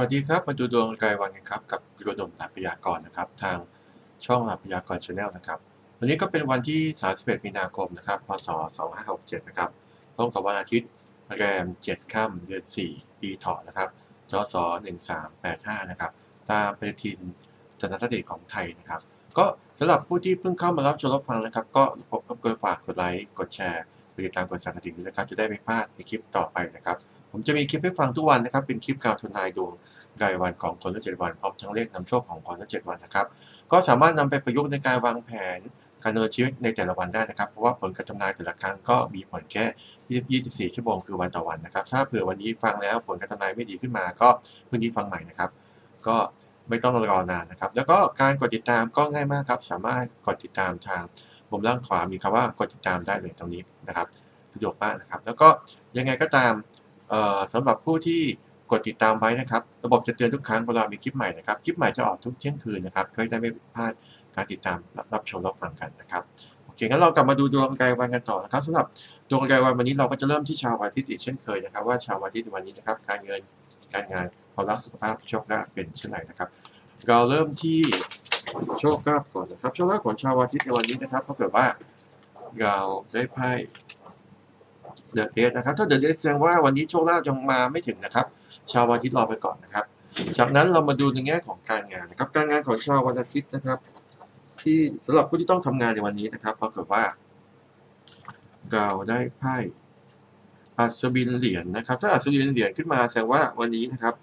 วัสดีครับ มาดูดวงรายวันกันครับ กับโรดมหลักพยากรณ์นะครับ ทางช่องหลักพยากรณ์ชาแนลนะครับ วันนี้ก็เป็นวันที่ 31 มีนาคมนะครับ พศ 2567 นะครับตรงกับวันอาทิตย์แรม 7 ค่ำเดือน 4 ปีเถาะนะครับจศ1385 นะครับ ตามปฏิทินจันทรคติของไทยนะครับ ก็สำหรับผู้ที่เพิ่งเข้ามารับชมรับฟังนะครับ ก็รบกวนฝากกดไลค์ กดแชร์ กดติดตาม กดสั่นกระดิ่งด้วยนะครับ จะได้ไม่พลาดในคลิปต่อไปนะครับ ผมจะมีคลิปให้ฟังทุกวันนะครับ เป็นคลิปการทำนายดวงรายวันของคนละเจ็ดวันพร้อมทั้งเลขนำโชคของคนละเจ็ดวันนะครับ ก็สามารถนำไปประยุกต์ในการวางแผนการดำเนินชีวิตในแต่ละวันได้นะครับ เพราะว่าผลการทำนายแต่ละครั้งก็มีผลแค่ 24 ชั่วโมงคือวันต่อวันนะครับ ถ้าเผื่อวันนี้ฟังแล้วผลการทำนายไม่ดีขึ้นมา ก็พรุ่งนี้ฟังใหม่นะครับ ก็ไม่ต้องรอนานนะครับ แล้วก็การกดติดตามก็ง่ายมากครับ สามารถกดติดตามทางมุมล่างขวามีคำว่ากดติดตามได้เลยตรงนี้นะครับ สะดวกมากนะครับ แล้วก็ยังไงก็ตาม สำหรับผู้ที่กดติดตามไว้นะครับ ระบบจะเตือนทุกครั้งเวลามีคลิปใหม่นะครับ คลิปใหม่จะออกทุกเที่ยงคืนนะครับก็ได้ไม่พลาดการติดตามรับรับชมรับฟังกันนะครับโอเคงั้นเรากลับมาดูดวงรายวันกันต่อนะครับสำหรับดวงรายวันวันนี้เราก็จะเริ่มที่ชาววันอาทิตย์อีกเช่นเคยนะครับ ว่าชาววันอาทิตย์วันนี้นะครับ การเงินการงานความรักสุขภาพโชคลาภเป็นเช่นไรนะครับ เราเริ่มที่โชคลาภก่อนนะครับโชคลาภของชาววันอาทิตย์ในวันนี้นะครับถ้าเกิดว่าเราได้ไพ่ เดอะเดทนะครับถ้าเดอะเดทแสดงว่าวันนี้โชคลาภยังมาไม่ถึงนะครับ ชาววันอาทิตย์รอไปก่อนนะครับ จากนั้นเรามาดูในแง่ของการงานนะครับ การงานของชาววันอาทิตย์นะครับ ที่สำหรับผู้ที่ต้องทำงานในวันนี้นะครับปรากฏว่าเราได้ไพ่อัศวินเหรียญนะครับ ถ้าอัศวินเหรียญขึ้นมาแสดงว่าวันนี้นะครับ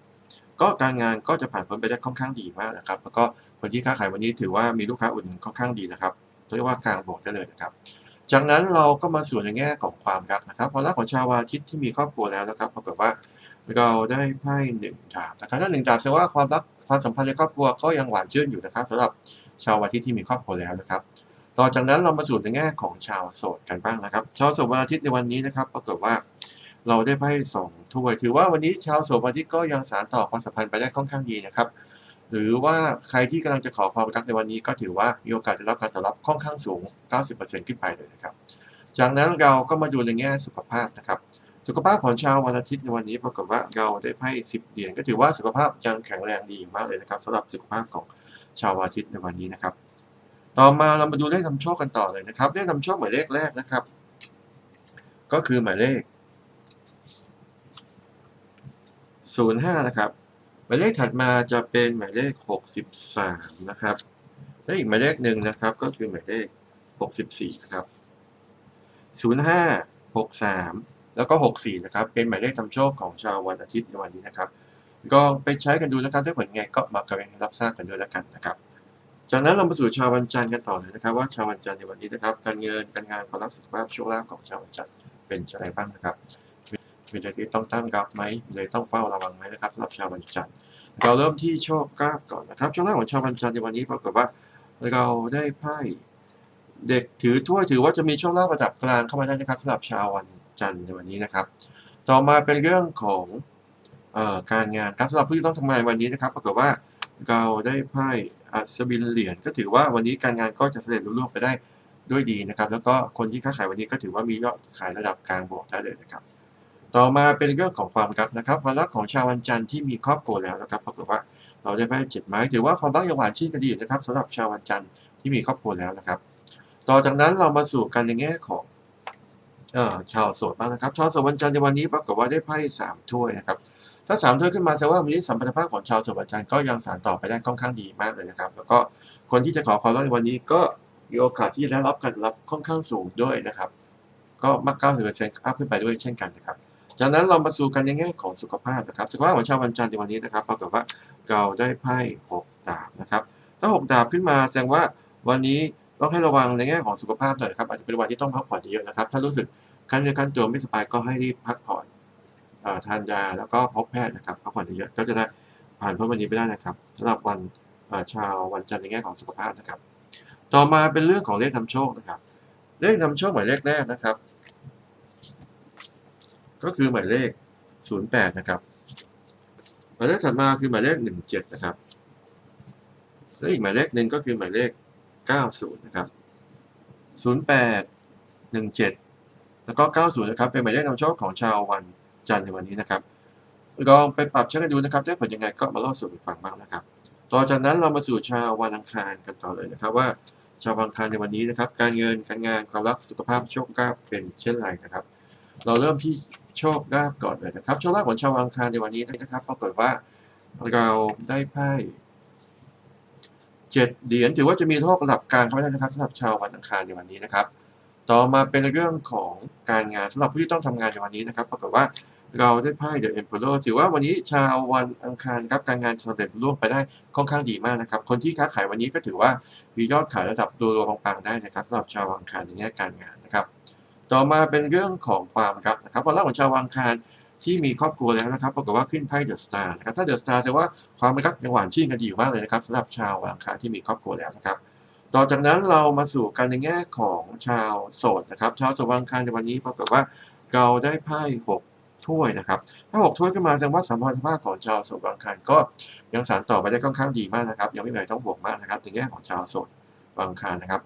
ก็การงานก็จะผ่านพ้นไปได้ค่อนข้างดีมากนะครับ แล้วก็คนที่ค้าขายวันนี้ถือว่ามีลูกค้าอุดหนุนค่อนข้างดีนะครับเรียกว่ากลางบวกได้เลยนะครับ จากนั้นเราก็มาสู่ในแง่ของความรักนะครับความรักของชาวอาทิตย์ที่มีครอบครัวแล้วนะครับปรากฏว่าเราได้ไพ่หนึ่งดาบนะครับถ้าหนึ่งดาบแสดงว่าความรักความสัมพันธ์ในครอบครัวก็ยังหวานชื่นอยู่นะครับสำหรับชาวอาทิตย์ที่มีครอบครัวแล้วนะครับ ต่อจากนั้นเรามาสู่ในแง่ของชาวโสดกันบ้างนะครับ ชาวโสดวันอาทิตย์ในวันนี้นะครับปรากฏว่าเราได้ไพ่สองถ้วย ถือว่าวันนี้ชาวโสดวันอาทิตย์ก็ยังสานต่อความสัมพันธ์ไปได้ค่อนข้างดีนะครับ หรือว่าใครที่กำลังจะขอความรักในวันนี้ก็ถือว่ามีโอกาสได้รับการตอบรับค่อนข้างสูง 90%ขึ้นไปเลยนะครับ จากนั้นเราก็มาดูในแง่สุขภาพนะครับ สุขภาพของชาววันอาทิตย์ในวันนี้ปรากฏว่าเราได้ไพ่สิบเหรียญก็ถือว่าสุขภาพยังแข็งแรงดีมากเลยนะครับสำหรับสุขภาพของชาววันอาทิตย์ในวันนี้นะครับ ต่อมาเรามาดูเลขนำโชคกันต่อเลยนะครับ เลขนำโชคหมายเลขแรกนะครับ ก็คือหมายเลข 05 นะครับ มายเลขถัดมาจะเป็นหมายเลข 63 นะครับ และอีกหมายเลขหนึ่งนะครับก็คือหมายเลข 64นะครับ 05 63 แล้วก็ 64 นะครับ เป็นหมายเลขนำโชคของชาววันอาทิตย์ในวันนี้นะครับ ก็ไปใช้กันดูนะครับถ้าผลไงก็มากันให้รับทราบกันด้วยแล้วกันนะครับ จากนั้นเรามาสู่ชาววันจันทร์กันต่อเลยนะครับ ว่าชาววันจันทร์ในวันนี้นะครับ การเงินการงานความรักสุขภาพโชคลาภของชาววันจันทร์เป็นอะไรบ้างนะครับ มีอะไรที่ต้องตั้งรับไหมมีอะไรต้องเฝ้าระวังไหมนะครับสำหรับชาววันจันทร์เราเริ่มที่โชคลาภก่อนนะครับโชคลาภของชาววันจันทร์ในวันนี้ปรากฏว่า เราได้ไพ่เด็กถือถ้วยถือว่าจะมีโชคลาภระดับกลางเข้ามาได้นะครับสำหรับชาววันจันทร์ในวันนี้นะครับ ต่อมาเป็นเรื่องของออการงานครับสำหรับผู้ที่ต้องทำงานวันนี้นะครับปรากฏว่าเราได้ไพ่อัศวินเหรียญก็ถือว่าวันนี้การงานก็จะเสด็จรุ่งเรืองไปได้ด้วยดีนะครับ แล้วก็คนที่ค้าขายวันนี้ก็ถือว่ามียอดขายระดับกลางบวกได้เลยนะครับ ต่อมาเป็นเรื่องของความรักนะครับความรักของชาววันจันทร์ที่มีครอบครัวแล้วนะครับปรากฏว่าเราได้ไพ่เจ็ดไม้ถือว่าความรักยังหวานชื่นกันดีอยู่นะครับสำหรับชาววันจันทร์ที่มีครอบครัวแล้วนะครับ ต่อจากนั้นเรามาสู่กันในแง่ของออชาวโสดบ้างนะครับชาวโสดวันจันทร์ในวันนี้ปรากฏว่าได้ไพ่สามถ้วยนะครับถ้าสามถ้วยขึ้นมาแสดงว่าวันนี้สัมพันธภาพของชาวโสดวันจันทร์ก็ยังสานต่อไปได้ค่อนข้างดีมากเลยนะครับ แล้วก็คนที่จะขอความรักในวันนี้ก็มีโอกาสที่จะได้รับการรับค่อนข้างสูงด้วยนะครับ ก็มาก90%อัพขึ้นไปด้วยเช่นกันนะครับ จากนั้นเรามาสู่กันในแง่ของสุขภาพนะครับ สุขภาพของชาววันจันทร์ในวันนี้นะครับปรากฏว่าเราได้ไพ่หกดาบนะครับ ถ้าหกดาบขึ้นมาแสดงว่าวันนี้ต้องให้ระวังในแง่ของสุขภาพหน่อยนะครับอาจจะเป็นวันที่ต้องพักผ่อนเยอะนะครับ ถ้ารู้สึกคันเนื้อคันตัวไม่สบายก็ให้รีบพักผ่อนทานยาแล้วก็พบแพทย์นะครับพักผ่อนเยอะก็จะได้ผ่านพ้นวันนี้ไปได้นะครับสำหรับวันชาววันจันทร์ในแง่ของสุขภาพนะครับ ต่อมาเป็นเรื่องของเลขนำโชคนะครับ เลขนำโชคหมายเลขแรกนะครับ ก็คือหมายเลข 08 นะครับ หมายเลขถัดมาคือหมายเลข 17 นะครับและอีกหมายเลขหนึ่งก็คือหมายเลข 90 นะครับ 08 17 แล้วก็ 90 นะครับ เป็นหมายเลขนำโชคของชาววันจันทร์ในวันนี้นะครับลองไปปรับใช้กันดูนะครับได้ผลยังไงก็มาเล่าสู่กันฟังบ้างนะครับ ต่อจากนั้นเรามาสู่ชาววันอังคารกันต่อเลยนะครับว่าชาววันอังคารในวันนี้นะครับ การเงินการงานความรักสุขภาพโชคลาภเป็นเช่นไรนะครับ เราเริ่มที่ โชคลาภก่อนเลยนะครับ โชคลาภของชาววันอังคารในวันนี้นะครับปรากฏว่าเราได้ไพ่เจ็ดเหรียญถือว่าจะมีโชคระดับกลางเข้าไปได้นะครับสำหรับชาววันอังคารในวันนี้นะครับ ต่อมาเป็นเรื่องของการงานสำหรับผู้ที่ต้องทำงานในวันนี้นะครับปรากฏว่าเราได้ไพ่ The Emperor ถือว่าวันนี้ชาววันอังคารครับการงานสำเร็จร่วงไปได้ค่อนข้างดีมากนะครับ คนที่ค้าขายวันนี้ก็ถือว่ามียอดขายระดับตัวรวมปังๆได้นะครับสำหรับชาววันอังคารในแง่การงานนะครับ ต่อมาเป็นเรื่องของความรักนะครับวันแรกของชาววังคารที่มีครอบครัวแล้วนะครับปรากฏว่าขึ้นไพ่เดอะสตาร์นะครับถ้าเดอะสตาร์แปลว่าความรักยังหวานชื่นกันดีอยู่มากเลยนะครับสำหรับชาววังคารที่มีครอบครัวแล้วนะครับ ต่อจากนั้นเรามาสู่กันในแง่ของชาวโสดนะครับชาวสวังคารในวันนี้ปรากฏว่าเราได้ไพ่หกถ้วยนะครับ ถ้าหกถ้วยขึ้นมาแสดงว่าสัมพันธภาพของชาวโสดวังคารก็ยังสานต่อไปได้ค่อนข้างดีมากนะครับ ยังไม่มีอะไรต้องห่วงมากนะครับในแง่ของชาวโสดวังคารนะครับ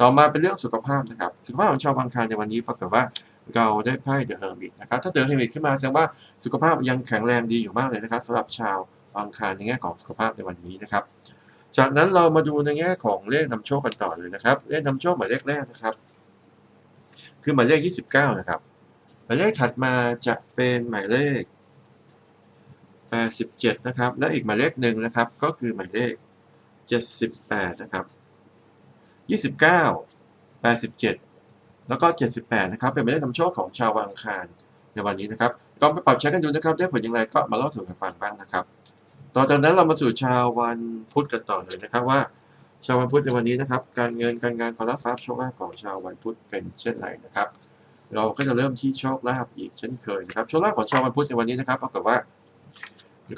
ต่อมาเป็นเรื่องสุขภาพนะครับ สุขภาพของชาววันอังคารในวันนี้ปรากฏว่าเราได้ไพ่เดอะเฮอร์มิตนะครับ ถ้าเดอะเฮอร์มิตขึ้นมาแสดงว่าสุขภาพยังแข็งแรงดีอยู่มากเลยนะครับสำหรับชาววันอังคารในแง่ของสุขภาพในวันนี้นะครับ จากนั้นเรามาดูในแง่ของเลขนำโชคกันต่อเลยนะครับ เลขนำโชคหมายเลขแรกนะครับ คือหมายเลข 29 นะครับ หมายเลขถัดมาจะเป็นหมายเลข 87 นะครับ และอีกหมายเลขหนึ่งนะครับ ก็คือหมายเลข 78 นะครับ 29 87 แล้วก็ 78 นะครับ เป็นหมายเลขนำโชคของชาววันอังคารในวันนี้นะครับก็ไปปรับใช้กันดูนะครับ ได้ผลอย่างไรก็มาเล่าสู่กันฟังบ้างนะครับ ต่อจากนั้นเรามาสู่ชาววันพุธกันต่อเลยนะครับว่า ชาววันพุธในวันนี้นะครับ การเงินการงานความรักทรัพย์โชคลาภของชาววันพุธเป็นเช่นไรนะครับ เราก็จะเริ่มที่โชคลาภอีกเช่นเคยนะครับโชคลาภของชาววันพุธในวันนี้นะครับปรากฏว่า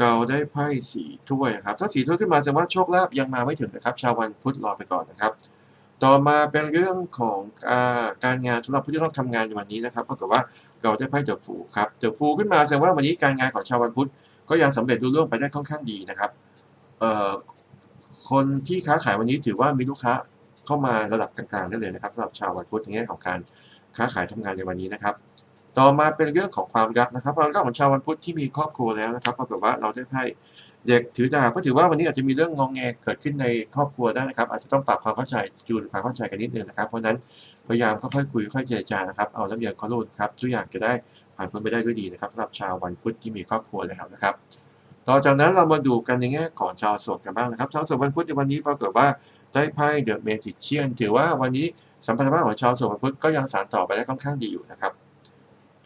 เราได้ไพ่สีถ้วยนะครับถ้าสีถ้วยขึ้นมาแสดงว่าโชคลาภยังมาไม่ถึงนะครับ ชาววันพุธรอไปก่อนนะครับ ต่อมาเป็นเรื่องของอการงานสำหรับผู้ที่ต้องทำงานในวันนี้นะครับปรากฏว่าเราได้ไพ่เดอะฟูครับเดอะฟูขึ้นมาแสดงว่าวันนี้การงานของชาววันพุธก็ยังสำเร็จรุ่ร่วงไปได้ค่อนข้างดีนะครับคนที่ค้าขายวันนี้ถือว่ามีลูกค้าเข้ามาระดับกลางๆได้เลยนะครับสำหรับชาววันพุธในแง่ของการค้าขายทำงานในวันนี้นะครับ ต่อมาเป็นเรื่องของความรักนะครับความรักของชาววันพุธที่มีครอบครัวแล้วนะครับปรากฏว่าเราได้ไพ่ เด็กถือดาบก็ถือว่าวันนี้อาจจะมีเรื่องงองแงเกิดขึ้นในครอบครัวได้นะครับ อาจจะต้องปรับความเข้าใจจูนความเข้าใจกันนิดนึงนะครับ เพราะนั้นพยายามค่อยๆคุยค่อยเจรจานะครับ เอาน้ำเย็นเข้ารูดครับทุกอย่างจะได้ผ่านพ้นไปได้ด้วยดีนะครับสำหรับชาววันพุธที่มีครอบครัวแล้วนะครับต่อจากนั้นเรามาดูกันในแง่ของชาวโสดกันบ้างนะครับ ชาวโสดวันพุธในวันนี้ปรากฏว่าได้ไพ่เดอะเมจิเชียนถือว่าวันนี้สัมพันธภาพของชาวโสดวันพุธก็ยังสานต่อไปได้ค่อนข้างดีอยู่นะครับ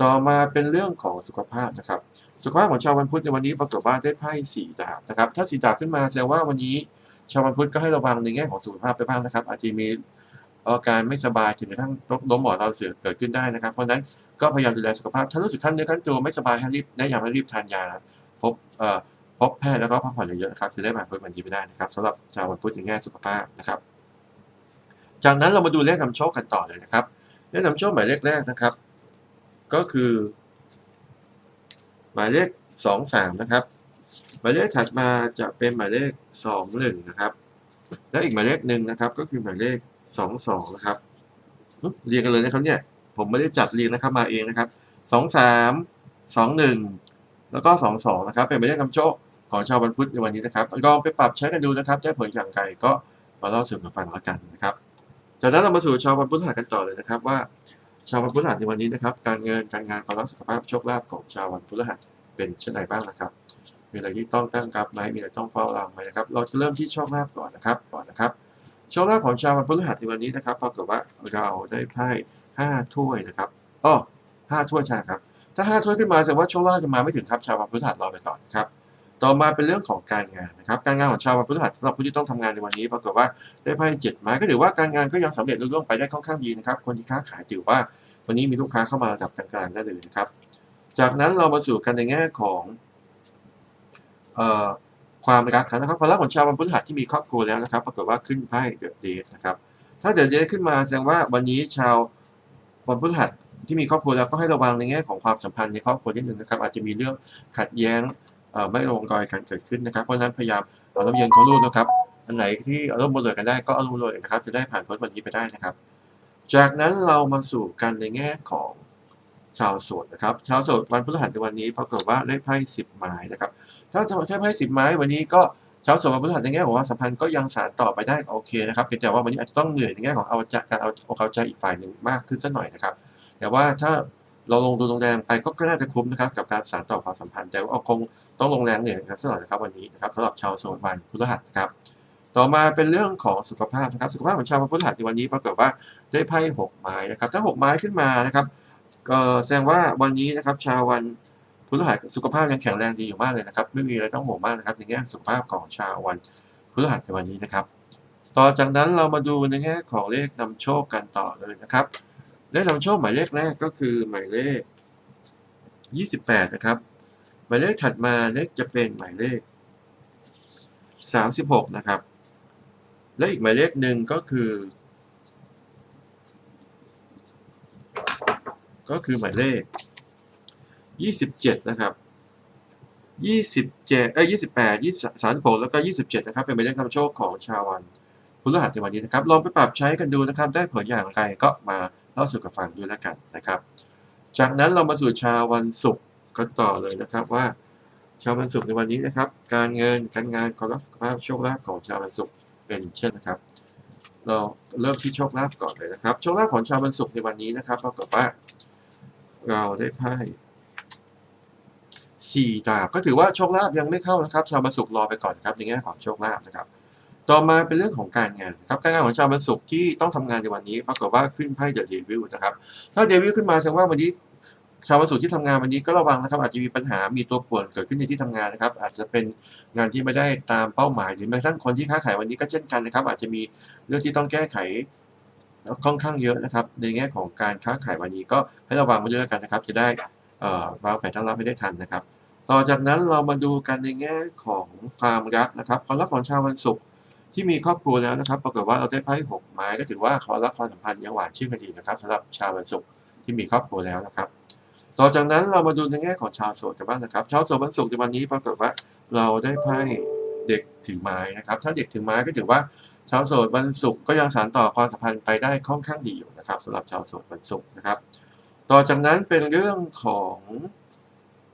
ต่อมาเป็นเรื่องของสุขภาพนะครับ สุขภาพของชาววันพุธในวันนี้ปรากฏว่าได้ไพ่สีดาบนะครับ ถ้าสีดาบขึ้นมาแสดงว่าวันนี้ชาววันพุธก็ให้ระวังในแง่ของสุขภาพไปบ้างนะครับ อาจจะมีอาการไม่สบายถึงกระทั่งล้มหมอนเราเสื่อเกิดขึ้นได้นะครับ เพราะฉะนั้นก็พยายามดูแลสุขภาพ ถ้ารู้สึกขั้นเนื้อขั้นตัวไม่สบายให้รีบแนะนำให้รีบทานยาพบเอ่อพบแพทย์แล้วก็พักผ่อนเยอะๆนะครับจะได้ผ่าพ้นวันนี้ไปได้นะครับสำหรับชาววันพุธในแง่สุขภาพนะครับ จากนั้นเรามาดูเลขนำโชคกันต่อเลยนะครับเลขนำโชคหมายเลขแรกนะครับ ก็คือ หมายเลขสองสามนะครับ หมายเลขถัดมาจะเป็นหมายเลขสองหนึ่งนะครับ และอีกหมายเลขหนึ่งนะครับ ก็คือหมายเลขสองสองนะครับเรียงกันเลยนะครับเนี่ยผมไม่ได้จัดเรียงนะครับมาเองนะครับสองสามสองหนึ่งแล้วก็สองสองนะครับ เป็นหมายเลขนำโชคของชาววันพุธในวันนี้นะครับลองไปปรับใช้กันดูนะครับได้ผลอย่างไรก็มาเล่าสู่กันฟังแล้วกันนะครับจากนั้นเรามาสู่ชาววันพุธหัสกันต่อเลยนะครับว่า ชาววันพุธหัสในวันนี้นะครับ การเงินการงานความรักสุขภาพโชคลาภของชาววันพุธหัสเป็นเช่นไรบ้างนะครับ มีอะไรที่ต้องตั้งรับไหมมีอะไรต้องเฝ้าระวังไหมนะครับ เราจะเริ่มที่โชคลาภก่อนนะครับก่อนนะครับโชคลาภของชาววันพฤหัสในวันนี้นะครับปรากฏว่าเราได้ไพ่ห้าถ้วยนะครับอ้อห้าถ้วยใช่ครับ ถ้าห้าถ้วยขึ้นมาแสดงว่าโชคลาภจะมาไม่ถึงครับชาววันพฤหัสรอไปก่อนครับ ต่อมาเป็นเรื่องของการงานนะครับ การงานของชาววันพฤหัสสำหรับผู้ที่ต้องทำงานในวันนี้ปรากฏว่าได้ไพ่เจ็ดไม้ก็ถือว่าการงานก็ยังสำเร็จรุ่ร่วงไปได้ค่อนข้างดีนะครับคนที่ค้าขายถือว่าวันนี้มีลูกค้าเข้ามาระดับกลางๆได้เลยนะครับ จากนั้นเรามาสู่กันในแง่ของออความรักนะครับความรักของชาววันพฤหัสที่มีครอบครัวแล้วนะครับ ปรากฏว่าขึ้นไพ่เดอะเดทนะครับ ถ้าเดอะเดทขึ้นมาแสดงว่าวันนี้ชาววันพฤหัสที่มีครอบครัวแล้วก็ให้ระวังในแง่ของความสัมพันธ์ในครอบครัวนิดนึงนะครับ อาจจะมีเรื่องขัดแย้ง ไม่ลงรอยกันเกิดขึ้นนะครับ เพราะฉะนั้นพยายามเอาน้ำเย็นเขารูดนะครับอันไหนที่เอาร่มบนเลยกันได้ก็เอารมบนเลยนะครับ จะได้ผ่านพ้นวันนี้ไปได้นะครับ จากนั้นเรามาสู่กันในแง่ของชาวโสดนะครับ ชาวโสดวันพฤหัสในวันนี้ปรากฏว่าได้ไพ่สิบไม้นะครับ ถ้าใช้ไพ่สิบไม้วันนี้ก็ชาวโสดวันพฤหัสในแง่ของความสัมพันธ์ก็ยังสานต่อไปได้โอเคนะครับเพียงแต่ว่าวันนี้อาจจะต้องเหนื่อยในแง่ของเอาใจการเอาอกเอาใจอีกฝ่ายหนึ่งมากขึ้นสักหน่อยนะครับ แต่ว่าถ้าเราลงทุนลงแรงไปก็ก็น่าจะคุ้มนะครับกับการสานต่อความสัมพันธ์แต่ว่าคง ต้องลงแรงเหนื่อยกันสักหน่อยนะครับวันนี้นะครับสำหรับชาวโสดวันพฤหัสครับต่อมาเป็นเรื่องของสุขภาพนะครับสุขภาพของชาววันพฤหัสในวันนี้ปรากฏว่าได้ไพ่หกไม้นะครับถ้าหกไม้ขึ้นมานะครับก็แสดงว่าวันนี้นะครับชาววันพฤหัสสุขภาพยังแข็งแรงดีอยู่มากเลยนะครับ ไม่มีอะไรต้องห่วงมากนะครับในแง่สุขภาพของชาววันพฤหัสในวันนี้นะครับ ต่อจากนั้นเรามาดูในแง่ของเลขนำโชคกันต่อเลยนะครับเลขนำโชคหมายเลขแรกก็คือหมายเลข 28 นะครับ หมายเลขถัดมาเลขจะเป็นหมายเลข 36 นะครับ และอีกหมายเลขหนึ่งก็คือ ก็คือหมายเลข 27 นะครับ 27 เอ้ย28 20 36แล้วก็ 27 นะครับ เป็นหมายเลขนำโชคของชาววันพฤหัสในวันนี้นะครับ ลองไปปรับใช้กันดูนะครับ ได้ผลอย่างไรก็มาเล่าสู่กันฟังด้วยแล้วกันนะครับ จากนั้นเรามาสู่ชาววันศุกร์ กันต่อเลยนะครับว่าชาววันศุกร์ในวันนี้นะครับ การเงินการงานความรักสุขภาพโชคลาภของชาววันศุกร์เป็นเช่นนะครับ เราเริ่มที่โชคลาภก่อนเลยนะครับโชคลาภของชาววันศุกร์ในวันนี้นะครับปรากฏว่า เราได้ไพ่สี่ดาบก็ถือว่าโชคลาภยังไม่เข้านะครับ ชาววันศุกร์รอไปก่อนครับในแง่ของโชคลาภนะครับ ต่อมาเป็นเรื่องของการงานนะครับการงานของชาววันศุกร์ที่ต้องทำงานในวันนี้ ปรากฏว่าขึ้นไพ่เดอะเดวิลนะครับ ถ้าเดวิลขึ้นมาแสดงว่าวันนี้ ชาววันศุกร์ที่ทำงานวันนี้ก็ระวังนะครับอาจจะมีปัญหามีตัวป่วนเกิดขึ้นในที่ทำงานนะครับ อาจจะเป็นงานที่ไม่ได้ตามเป้าหมายหรือแม้กระทั่งคนที่ค้าขายวันนี้ก็เช่นกันนะครับ อาจจะมีเรื่องที่ต้องแก้ไขค่อนข้างเยอะนะครับ ในแง่ของการค้าขายวันนี้ก็ให้ระวังไว้ด้วยกันนะครับ จะได้เอ่อวางแผนตั้งรับไม่ได้ทันนะครับ ต่อจากนั้นเรามาดูกันในแง่ของความรักนะครับความรักของชาววันศุกร์ที่มีครอบครัวแล้วนะครับ ปรากฏว่าเราได้ไพ่หกไม้ก็ถือว่าความรักความสัมพันธ์ยังหวานชื่นกันดีนะครับสำหรับชาววันศุกร์ที่มีครอบครัวแล้วนะครับ ต่อจากนั้นเรามาดูในแง่ของชาวโสดกันบ้างนะครับ ชาวโสดวันศุกร์ในวันนี้ปรากฏว่าเราได้ไพ่เด็กถือไม้นะครับ ถ้าเด็กถือไม้ก็ถือว่าชาวโสดวันศุกร์ก็ยังสานต่อความสัมพันธ์ไปได้ค่อนข้างดีอยู่นะครับสำหรับชาวโสดวันศุกร์นะครับ ต่อจากนั้นเป็นเรื่องของ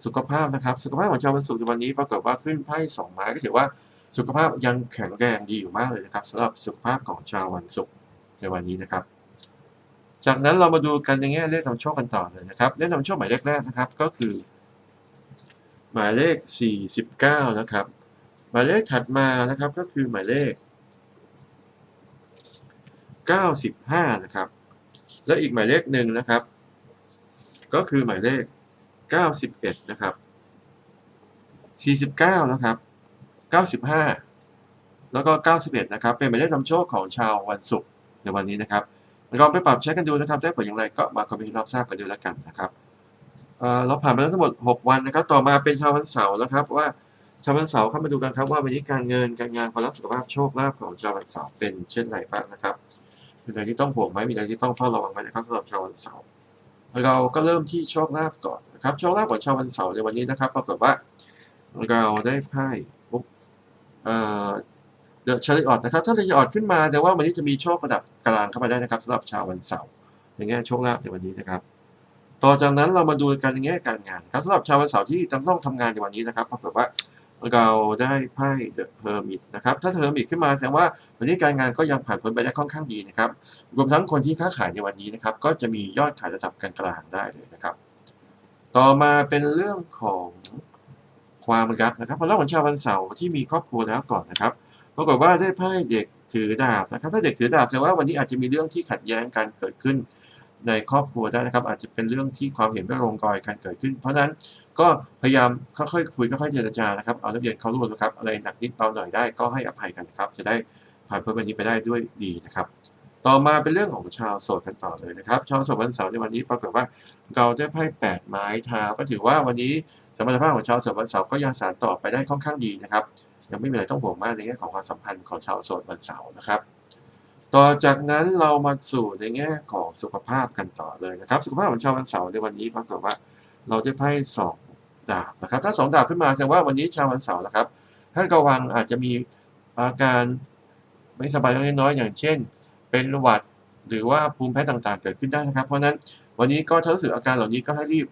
สุขภาพนะครับ สุขภาพของชาววันศุกร์ในวันนี้ปรากฏว่าขึ้นไพ่สองไม้ก็ถือว่าสุขภาพยังแข็งแรงดีอยู่มากเลยนะครับสำหรับสุขภาพของชาววันศุกร์ในวันนี้นะครับ จากนั้นเรามาดูกันในแง่เลขนำโชคกันต่อเลยนะครับเลขนำโชคหมายเลขแรกนะครับ ก็คือ หมายเลข 49 นะครับ หมายเลขถัดมานะครับก็คือหมายเลข 95 นะครับ และอีกหมายเลขหนึ่งนะครับ ก็คือหมายเลข 91 นะครับ 49 นะครับ 95 แล้วก็ 91 นะครับ เป็นหมายเลขนำโชคของชาววันศุกร์ในวันนี้นะครับ ลองไปปรับใช้กันดูนะครับ ได้ผลอย่างไรก็มาคอมเมนต์รับทราบกันดูแล้วกันนะครับเเราผ่านไปแล้วทั้งหมด 6 วันนะครับ ต่อมาเป็นชาววันเสาร์นะครับว่าชาววันเสาร์เข้ามาดูกันครับว่าวันนี้การเงินการงานความรักสุขภาพโชคลาภของชาววันเสาร์เป็นเช่นไรบ้างนะครับมีอะไรที่ต้องห่วงไหมมีอะไรที่ต้องเฝ้าระวังไหมนะครับสำหรับชาววันเสาร์เราก็เริ่มที่โชคลาภก่อนนะครับโชคลาภของชาววันเสาร์ในวันนี้นะครับปรากฏว่าเราได้ไพ่ปุ๊บเอ่อ เดอะชาริออตนะครับ ถ้าชาริออตขึ้นมาแต่ว่าวันนี้จะมีโชคระดับกลางเข้ามาได้นะครับสำหรับชาววันเสาร์ในแง่โชคลาภในวันนี้นะครับ ต่อจากนั้นเรามาดูกันในแง่การงานครับสำหรับชาววันเสาร์ที่จำต้องทำงานในวันนี้นะครับปรากฏว่าเราได้ไพ่เดอะเฮอร์มิตนะครับ ถ้าเฮอร์มิตขึ้นมาแสดงว่าวันนี้การงานก็ยังผ่านพ้นไปได้ค่อนข้างดีนะครับ รวมทั้งคนที่ค้าขายในวันนี้นะครับ ก็จะมียอดขายระดับกลางๆได้เลยนะครับ ต่อมาเป็นเรื่องของความรักนะครับพอเล่าของชาววันเสาร์ที่มีครอบครัวแล้วก่อนนะครับ ปรากฏว่าได้ไพ่เด็กถือดาบนะครับ ถ้าเด็กถือดาบแสดงว่าวันนี้อาจจะมีเรื่องที่ขัดแย้งกันเกิดขึ้นในครอบครัวได้นะครับ อาจจะเป็นเรื่องที่ความเห็นไม่ตรงกอยกันเกิดขึ้น เพราะฉะนั้นก็พยายามค่อยๆคุยค่อยๆเจรจานะครับเอานักเรียนเข้าร่วมนะครับอะไรหนักนิดเบาหน่อยได้ก็ให้อภัยกันนะครับ จะได้ผ่านพ้นวันนี้ไปได้ด้วยดีนะครับ ต่อมาเป็นเรื่องของชาวโสดกันต่อเลยนะครับ ชาวโสดวันเสาร์ในวันนี้ปรากฏว่าเราได้ไพ่แปดไม้เท้าก็ถือว่าวันนี้สมรรถภาพของชาวโสดวันเสาร์ก็ยังสานต่อไปได้ค่อนข้างดีนะครับ ยังไม่มีอะไรต้องห่วงมากในแง่ของความสัมพันธ์ของชาวโสดวันเสาร์นะครับ ต่อจากนั้นเรามาสู่ในแง่ของสุขภาพกันต่อเลยนะครับ สุขภาพของชาววันเสาร์ในวันนี้ปรากฏว่า เราได้ไพ่สองดาบนะครับ ถ้าสองดาบขึ้นมาแสดงว่าวันนี้ชาววันเสาร์นะครับท่านระวังอาจจะมีอาการไม่สบายเล็กน้อยอย่างเช่น เป็นหวัดหรือว่าภูมิแพ้ต่างๆ เกิดขึ้นได้นะครับ เพราะนั้นวันนี้ก็ถ้ารู้สึกอาการเหล่านี้ก็ให้รีบ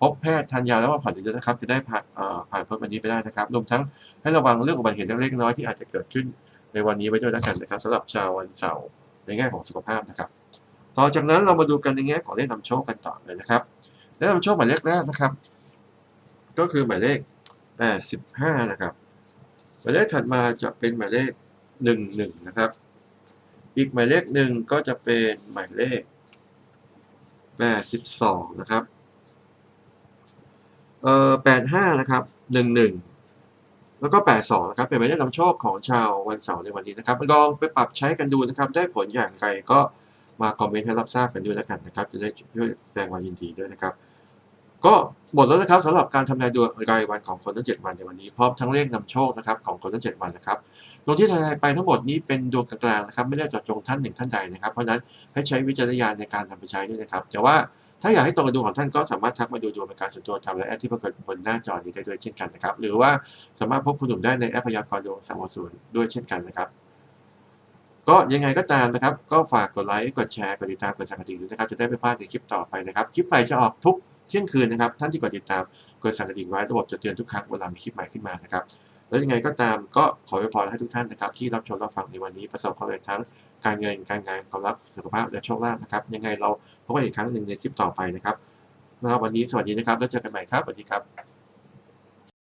พบแพทย์ทานยาแล้วมาผ่อนเยอะๆนะครับ จะได้ผ่านเอ่อผ่านพ้นวันนี้ไปได้นะครับรวมทั้งให้ระวังเรื่องอุบัติเหตุเล็กๆน้อยที่อาจจะเกิดขึ้นในวันนี้ไว้ด้วยแล้วกันนะครับสำหรับชาววันเสาร์ในแง่ของสุขภาพนะครับ ต่อจากนั้นเรามาดูกันในแง่ของเลขนำโชคกันต่อเลยนะครับเลขนำโชคหมายเลขแรกนะครับ ก็คือหมายเลข85นะครับหมายเลขถัดมาจะเป็นหมายเลข 11 นะครับ อีกหมายเลขหนึ่งก็จะเป็นหมายเลข82นะครับ เอ่อ85นะครับ11แล้วก็82นะครับเป็นหมายเลขนำโชคของชาววันเสาร์ในวันนี้นะครับลองไปปรับใช้กันดูนะครับ ได้ผลอย่างไรก็มาคอมเมนต์ให้รับทราบกันด้วยแล้วกันนะครับ จะได้ช่วยแสดงความยินดีด้วยนะครับ ก็หมดแล้วนะครับสำหรับการทำนายดวงรายวันของคนทั้ง 7 วันในวันนี้พร้อมทั้งเลขนำโชคนะครับของคนทั้ง 7 วันนะครับดวงที่ทายไปทั้งหมดนี้เป็นดวงกลางๆนะครับ ไม่ได้เจาะจงท่านหนึ่งท่านใดนะครับ เพราะฉะนั้นให้ใช้วิจารณญาณในการนำไปใช้ด้วยนะครับ แต่ว่า ถ้าอยากให้ตรงกับดวงของท่านก็สามารถทักมาดูดวงเป็นการส่วนตัวทำและแอดที่ปรากฏบนหน้าจอนี้ได้ด้วยเช่นกันนะครับ หรือว่าสามารถพบคุณหนุ่มได้ในแอปพยากรณ์ดวงสามศูนย์ด้วยเช่นกันนะครับก็ยังไงก็ตามนะครับ ก็ฝากกดไลค์กดแชร์กดติดตามกดสั่นกระดิ่งด้วยนะครับ จะได้ไม่พลาดในคลิปต่อไปนะครับ คลิปใหม่จะออกทุกเที่ยงคืนนะครับ ท่านที่กดติดตามกดสั่นกระดิ่งไว้ระบบจะเตือนทุกครั้งเวลามีคลิปใหม่ขึ้นมานะครับ แล้วยังไงก็ตามก็ขอไว้พรให้ทุกท่านนะครับ ที่รับชมรับฟังในวันนี้ประสบความสำเร็จทั้งการเงินการงานความรักสุขภาพและโชคลาภนะครับ ยังไงเราพบกันอีกครั้งหนึ่งในคลิปต่อไปนะครับสำหรับวันนี้สวัสดีนะครับแล้วเจอกันใหม่ครับสวัสดีครับ